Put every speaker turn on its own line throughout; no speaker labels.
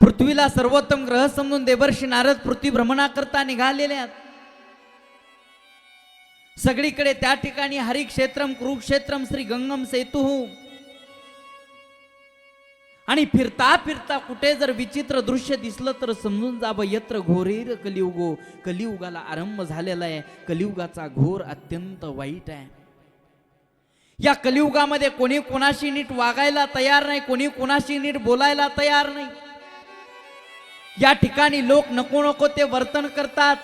पृथ्वीला सर्वोत्तम ग्रह समजून देवर्षी नारद पृथ्वी भ्रमणाकरता निघालेले आहेत. सगळीकडे त्या ठिकाणी हरिक्षेत्रम कुरुक्षेत्रम श्री गंगम सेतू. आणि फिरता फिरता कुठे जर विचित्र दृश्य दिसलं तर समजून जावं यत्र घोरेर कलियुगो. कलियुगाला आरंभ झालेला आहे. कलियुगाचा घोर अत्यंत वाईट आहे. या कलियुगामध्ये कोणी कोणाशी नीट वागायला तयार नाही कोणी कोणाशी नीट बोलायला तयार नाही. या ठिकाणी लोक नको नको ते वर्तन करतात.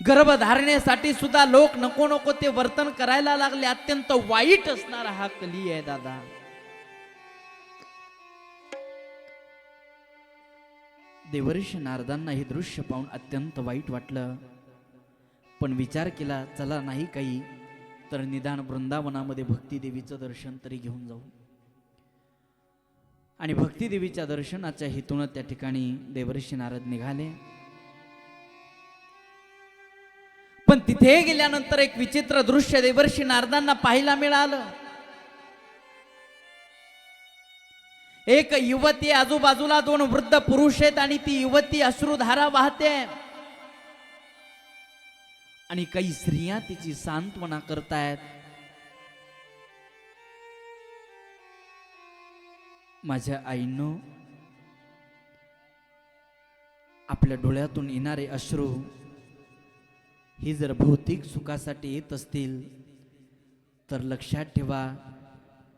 गर्भधारणेसाठी सुद्धा लोक नको नको ते वर्तन करायला लागले. अत्यंत वाईट असणारा हा कली आहे दादा. देवर्षी नारदांना हे दृश्य पाहून अत्यंत वाईट वाटलं. पण विचार केला चला नाही काही तर निदान वृंदावनामध्ये भक्ती देवीचं दर्शन तरी घेऊन जाऊ. आणि भक्ती देवीच्या दर्शनाच्या हेतून त्या ठिकाणी देवर्षी नारद निघाले. पण तिथे गेल्यानंतर एक विचित्र दृश्य देवर्षी नारदांना पाहायला मिळालं. एक युवती आजूबाजूला दोन वृद्ध पुरुष आहेत आणि ती युवती अश्रुधारा वाहते. आणि काही स्त्रिया तिची सांत्वना करतायत. माझ्या आईनं आपल्या डोळ्यातून येणारे अश्रू ही जर भौतिक सुखासाठी येत असतील तर लक्षात ठेवा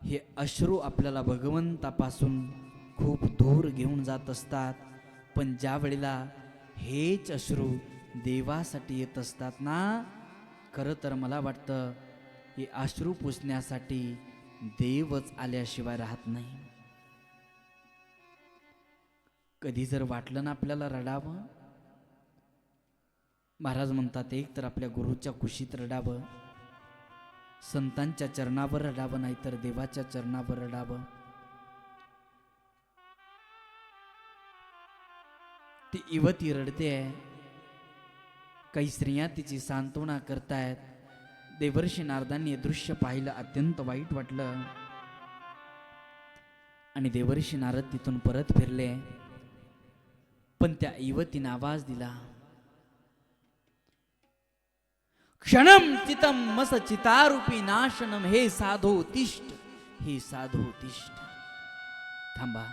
हे अश्रू आपल्याला भगवंतापासून खूप दूर घेऊन जात असतात. पण ज्या वेळेला हेच अश्रू देवासाठी येत असतात ना खरं तर मला वाटतं हे अश्रू पुसण्यासाठी देवच आल्याशिवाय राहत नाही. कधी जर वाटलं ना आपल्याला रडावं महाराज म्हणतात एक तर आपल्या गुरुच्या कुशीत रडावं संतांच्या चरणावर रडावं नाही तर देवाच्या चरणावर रडावं. ती इवती रडते आहे. काही स्त्रिया तिची सांत्वना करतायत. देवर्षी नारदांनी हे दृश्य पाहिलं अत्यंत वाईट वाटलं. आणि देवर्षी नारद तिथून परत फिरले. पण त्या युवतीनं आवाज दिला. क्षणम चितम मस चितारूपी नाशनम हे साधो तिष्ठ हे साधो तिष्ठ. थांबा.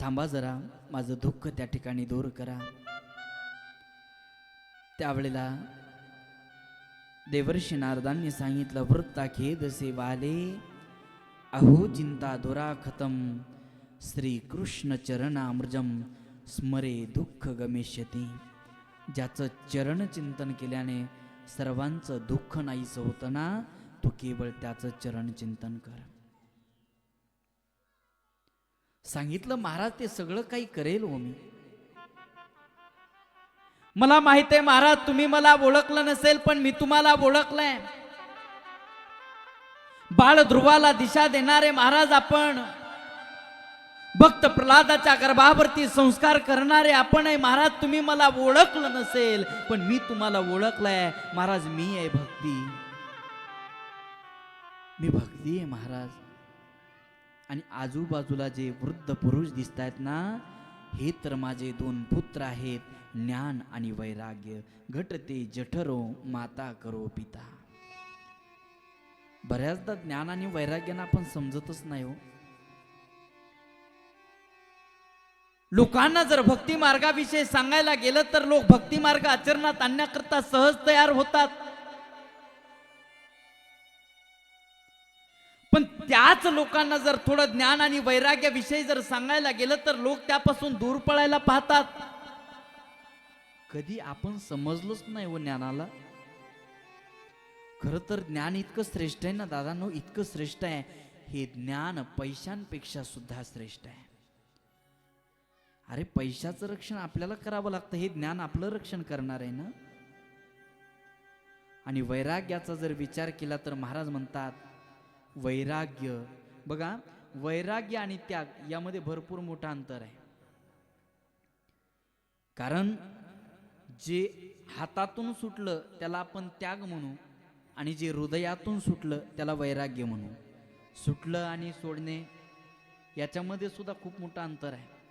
थांबा जरा माझं दुःख त्या ठिकाणी दूर करा. त्यावेळेला देवर्षी नारदांनी सांगितलं वृत्ता खेदसे वाले अहो चिंता दुराखतम श्री कृष्ण चरणामृजम स्मरे दुःख गमिष्यती. ज्याचं चरण चिंतन केल्याने सर्वांचं दुःख नाहीच होतं ना तू केवळ त्याचं चरण चिंतन कर. सांगितलं महाराज ते सगळं काही करेल हो मी. मला माहीत आहे महाराज तुम्ही मला ओळखलं नसेल पण मी तुम्हाला ओळखलंय. बाळ ध्रुवाला दिशा देणारे महाराज आपण भक्त प्रल्हादाच्या गर्भावरती संस्कार करणारे आपण आहे महाराज तुम्ही मला ओळखलं नसेल पण मी तुम्हाला ओळखलंय. महाराज मी आहे भक्ती. मी भक्ती आहे महाराज. आणि आजूबाजूला जे वृद्ध पुरुष दिसत आहेत ना हे तर माझे दोन पुत्र आहेत ज्ञान आणि वैराग्य. घटते जठरो माता करो पिता. बऱ्याचदा ज्ञान आणि वैराग्यानं आपण समजतच नाही हो. लोकांना जर भक्ती मार्गाविषयी सांगायला गेलं तर लोक भक्ती मार्ग आचरणात आणण्याकरता सहज तयार होतात. पण त्याच लोकांना जर थोडं ज्ञान आणि वैराग्याविषयी जर सांगायला गेलं तर लोक त्यापासून दूर पळायला पाहतात. कधी आपण समजलोच नाही हो ज्ञानाला. खर तर ज्ञान इतकं श्रेष्ठ आहे ना दादांनो? इतकं श्रेष्ठ आहे. हे ज्ञान पैशांपेक्षा सुद्धा श्रेष्ठ आहे. अरे पैशाचं रक्षण आपल्याला करावं लागतं हे ज्ञान आपलं रक्षण करणार आहे ना? आणि वैराग्याचा जर विचार केला तर महाराज म्हणतात वैराग्य. बघा वैराग्य आणि त्याग यामध्ये भरपूर मोठं अंतर आहे. कारण जे हातातून सुटलं त्याला आपण त्याग म्हणू आणि जे हृदयातून सुटलं त्याला वैराग्य म्हणू. सुटलं आणि सोडणे याच्यामध्ये सुद्धा खूप मोठं अंतर आहे.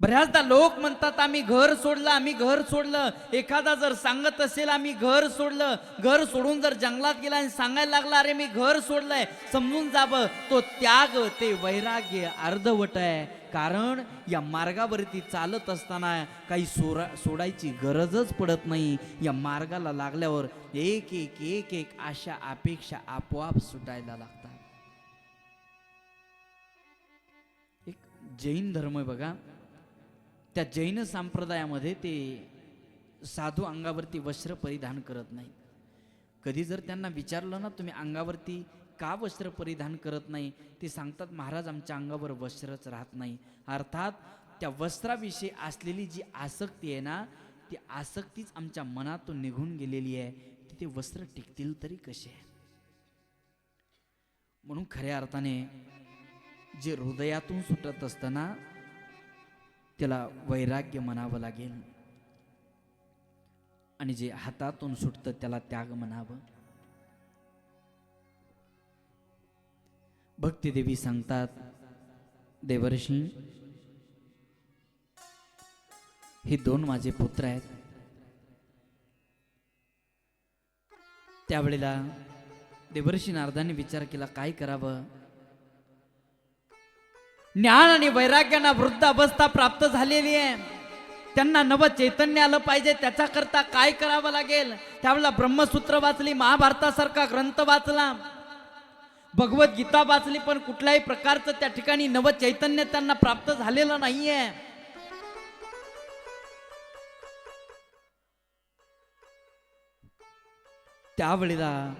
बऱ्याचदा लोक म्हणतात आम्ही घर सोडलं आम्ही घर सोडलं. एखादा जर सांगत असेल आम्ही घर सोडलं. घर सोडून जर जंगलात गेला आणि सांगायला लागला अरे मी घर सोडलंय. समजून जावं. तो त्याग ते वैराग्य अर्धवट आहे. कारण या मार्गावरती चालत असताना काही सोरा सोडायची गरजच पडत नाही. या मार्गाला लागल्यावर एक एक एक एक अशा अपेक्षा आपोआप सुटायला लागतात. एक जैन धर्म आहे बघा. त्या जैन संप्रदायामध्ये ते साधू अंगावरती वस्त्र परिधान करत नाही कधी जर त्यांना विचारलं ना तुम्ही अंगावरती का वस्त्र परिधान करत नाही? ते सांगतात महाराज आमच्या अंगावर वस्त्रच राहत नाही. अर्थात त्या वस्त्राविषयी असलेली जी आसक्ती आहे ना ती आसक्तीच आमच्या मनातून निघून गेलेली आहे. तिथे ते वस्त्र टिकतील तरी कसे? म्हणून खऱ्या अर्थाने जे हृदयातून सुटत असताना त्याला वैराग्य म्हणावं लागेल. आणि जे हातातून सुटतं त्याला त्याग म्हणावं. भक्तिदेवी सांगतात देवर्षी हे दोन माझे पुत्र आहेत. त्यावेळेला देवर्षी नारदाने विचार केला काय करावं? ज्ञान आणि वैराग्यांना वृद्ध अवस्था प्राप्त झालेली आहे. त्यांना नव चैतन्य आलं पाहिजे त्याच्याकरता काय करावं लागेल? त्यावेळेला ब्रह्मसूत्र वाचली महाभारतासारखा ग्रंथ वाचला. भगवद्गीता वाचली पण कुठल्याही प्रकारचं त्या ठिकाणी नव चैतन्य त्यांना प्राप्त झालेलं नाहीये. त्यावेळेला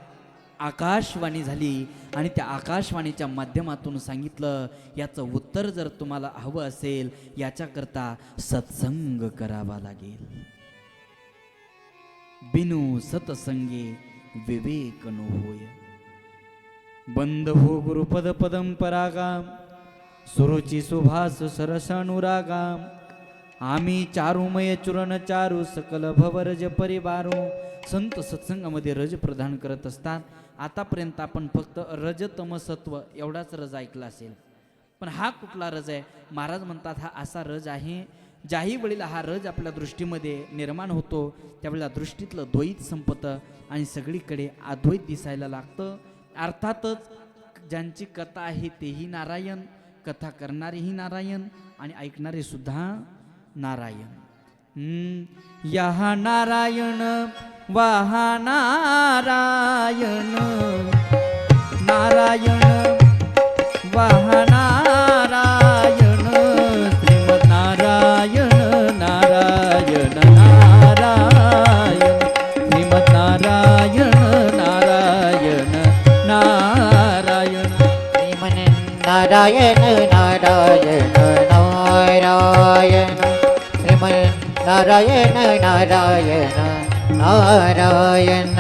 आकाशवाणी झाली आणि त्या आकाशवाणीच्या माध्यमातून सांगितलं याचं उत्तर जर तुम्हाला हवं असेल याच्याकरता सत्संग करावा लागेल. बिनु सतसंगे विवेक नो होय. बंद हो गुरुपद पदम परागाम सुरुची सुभास सरसानुरागाम आम्ही चारुमय चुरण चारू सकल भवरज परिवारो संत सत्संगामध्ये रज प्रदान करत असतात. आतापर्यंत आपण फक्त रजतमसत्व एवढाच रज ऐकला असेल. पण हा कुठला रज आहे? महाराज म्हणतात हा असा रज आहे ज्याही वेळेला हा रज आपल्या दृष्टीमध्ये निर्माण होतो त्यावेळेला दृष्टीतलं द्वैत संपतं आणि सगळीकडे अद्वैत दिसायला लागतं. अर्थातच ज्यांची कथा आहे तेही नारायण कथा करणारेही नारायण आणि ऐकणारे सुद्धा नारायण. या नारायण वाहा नारायण नारायण वाहा नारायण श्रीमद नारायण नारायण नारायण श्रीमद नारायण नारायण नारायण
श्रीमन नारायण नारायण नारायण श्रीमन नारायण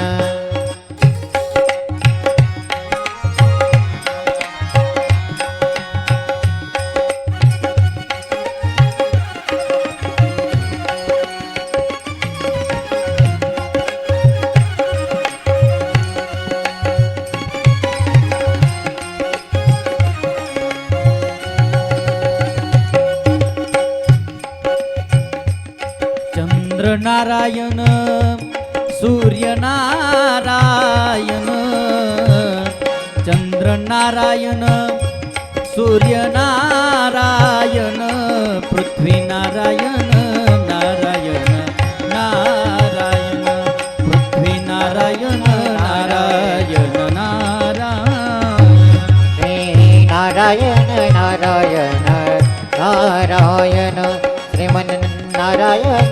नारायण
चंद्र नारायण सूर्य नारायण पृथ्वी नारायण नारायण नारायण पृथ्वी नारायण नारायण नारायण
श्री नारायण नारायण नारायण श्रीमन नारायण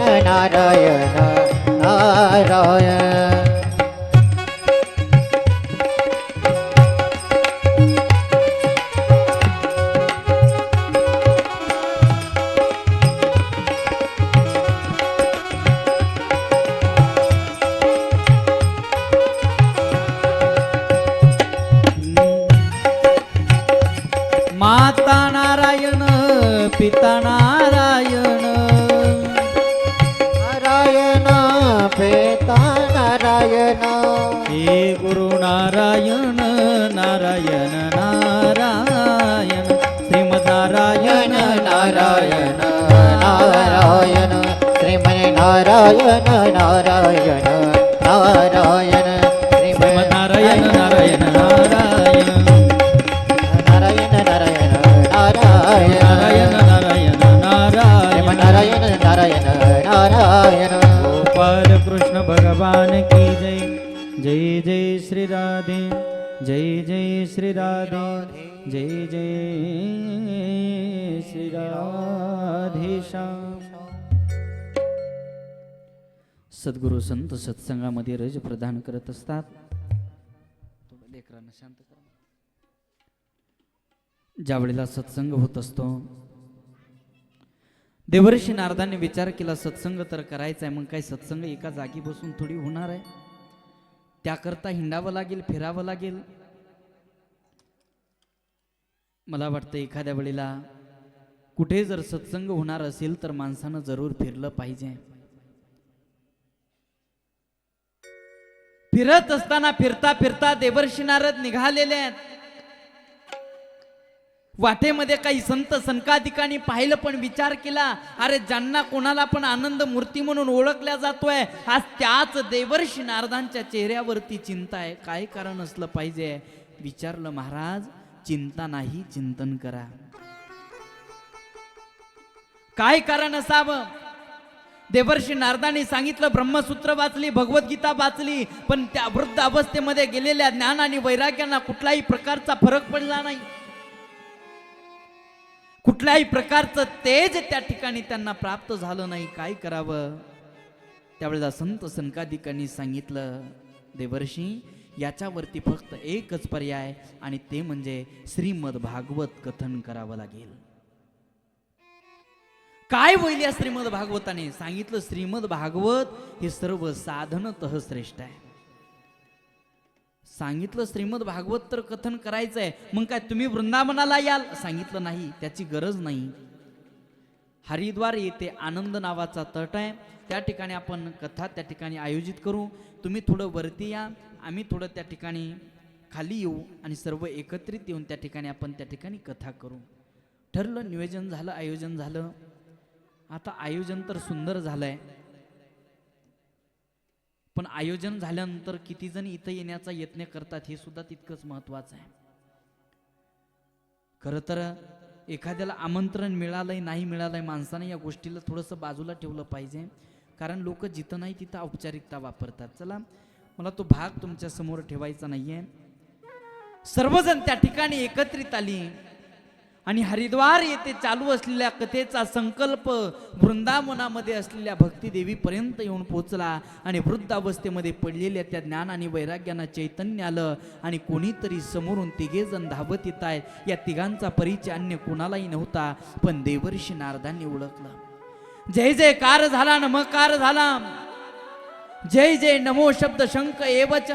श्री राधे। जय जय श्री राधे। जय जय श्री राधे श्याम। सद्गुरू संत सत्संगामध्ये रज प्रदान करत असतात. लेकरांना शांत करा. ज्या वेळेला सत्संग होत असतो देवर्षी नारदाने विचार केला सत्संग तर करायचा आहे मग काय सत्संग एका जागी बसून थोडी होणार आहे? त्याकरता हिंडावं लागेल फिरावं लागेल. मला वाटतं एखाद्या वेळेला कुठे जर सत्संग होणार असेल तर माणसानं जरूर फिरलं पाहिजे. फिरत असताना फिरता फिरता देवर्षी नारद निघालेले आहेत. वाटेमध्ये काही संत संकाधिकांनी पाहिलं पण विचार केला अरे ज्यांना कोणाला पण आनंद मूर्ती म्हणून ओळखल्या जातोय आज त्याच देवर्षी नारदांच्या चेहऱ्यावरती चिंता आहे. काय कारण असलं पाहिजे? विचारलं महाराज चिंता नाही चिंतन करा. काय कारण असावं? देवर्षी नारदांनी सांगितलं ब्रह्मसूत्र वाचली भगवद्गीता वाचली पण त्या वृद्ध अवस्थेमध्ये गेलेल्या ज्ञान आणि वैराग्यांना कुठलाही प्रकारचा फरक पडला नाही. कुठल्याही प्रकारचं तेज त्या ठिकाणी त्यांना प्राप्त झालं नाही. काय करावं? त्यावेळेला संत संकाधिकांनी सांगितलं देवर्षी याच्यावरती फक्त एकच पर्याय आणि ते म्हणजे श्रीमद भागवत कथन करावं लागेल. काय होईल या श्रीमद भागवताने? सांगितलं श्रीमद भागवत हे सर्व साधनतः श्रेष्ठ आहे. सांगितलं श्रीमद भागवत तर कथन करायचं आहे मग काय तुम्ही वृंदावनाला याल? सांगितलं नाही त्याची गरज नाही. हरिद्वार येथे आनंद नावाचा तट आहे. त्या ठिकाणी आपण कथा त्या ठिकाणी आयोजित करू. तुम्ही थोडं वरती या. आम्ही थोडं त्या ठिकाणी खाली येऊ आणि सर्व एकत्रित येऊन त्या ठिकाणी आपण त्या ठिकाणी कथा करू. ठरलं नियोजन झालं आयोजन झालं. आता आयोजन तर सुंदर झालं आहे पण आयोजन झाल्यानंतर किती जण इथं येण्याचा यत्न करतात हे सुद्धा तितकंच महत्वाचं आहे. खरं तर एखाद्याला आमंत्रण मिळालंय नाही मिळालंय माणसाने या गोष्टीला थोडंसं बाजूला ठेवलं पाहिजे. कारण लोक जिथं नाही तिथं औपचारिकता वापरतात. चला मला तो भाग तुमच्यासमोर ठेवायचा नाहीये. सर्वजण त्या ठिकाणी एकत्रित आली. आणि हरिद्वार येथे चालू असलेल्या कथेचा संकल्प वृंदावनामध्ये असलेल्या भक्तिदेवीपर्यंत येऊन पोचला आणि वृद्धावस्थेमध्ये पडलेल्या त्या ज्ञान आणि वैराग्यानं चैतन्य आलं आणि कोणीतरी समोरून तिघे जण धावत येत आहेत. या तिघांचा परिचय अन्य कोणालाही नव्हता पण देवर्षी नारदांनी ओळखलं. जय जय कार झाला नमकार झाला. जय जय नमो शब्द शंख एवच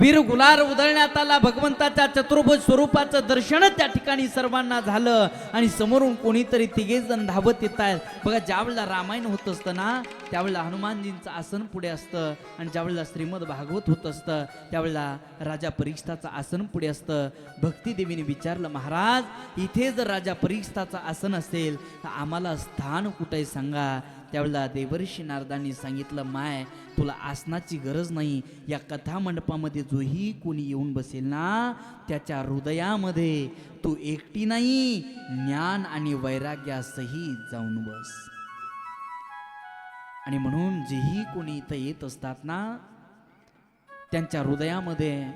वीर गुलार उधळण्यात आला. भगवंताच्या चतुर्भुज स्वरूपाचं दर्शन त्या ठिकाणी सर्वांना झालं. आणि समोरून कोणीतरी तिघे जण धावत येत आहेत. बघा ज्यावेळेला रामायण होत असतं ना त्यावेळेला हनुमानजींचं आसन पुढे असतं. आणि ज्यावेळेला श्रीमद भागवत होत असतं त्यावेळेला राजा परीक्षिताचं आसन पुढे असतं. भक्तिदेवीने विचारलं महाराज इथे जर राजा परीक्षिताचं आसन असेल तर आम्हाला स्थान कुठे सांगा? त्यावेळेला देवर्षी नारदांनी सांगितलं माय तुला आसनाची गरज नाही. या कथा मंडपामध्ये जोही कोणी येऊन बसेल ना त्याच्या हृदयामध्ये तू एकटी नाही. ज्ञान आणि वैराग्यासहित जाऊन बस. आणि म्हणून जेही कोणी इथं येत असतात ना त्यांच्या हृदयामध्ये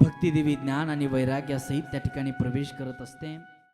भक्तिदेवी ज्ञान आणि वैराग्यासहित त्या ठिकाणी प्रवेश करत असते.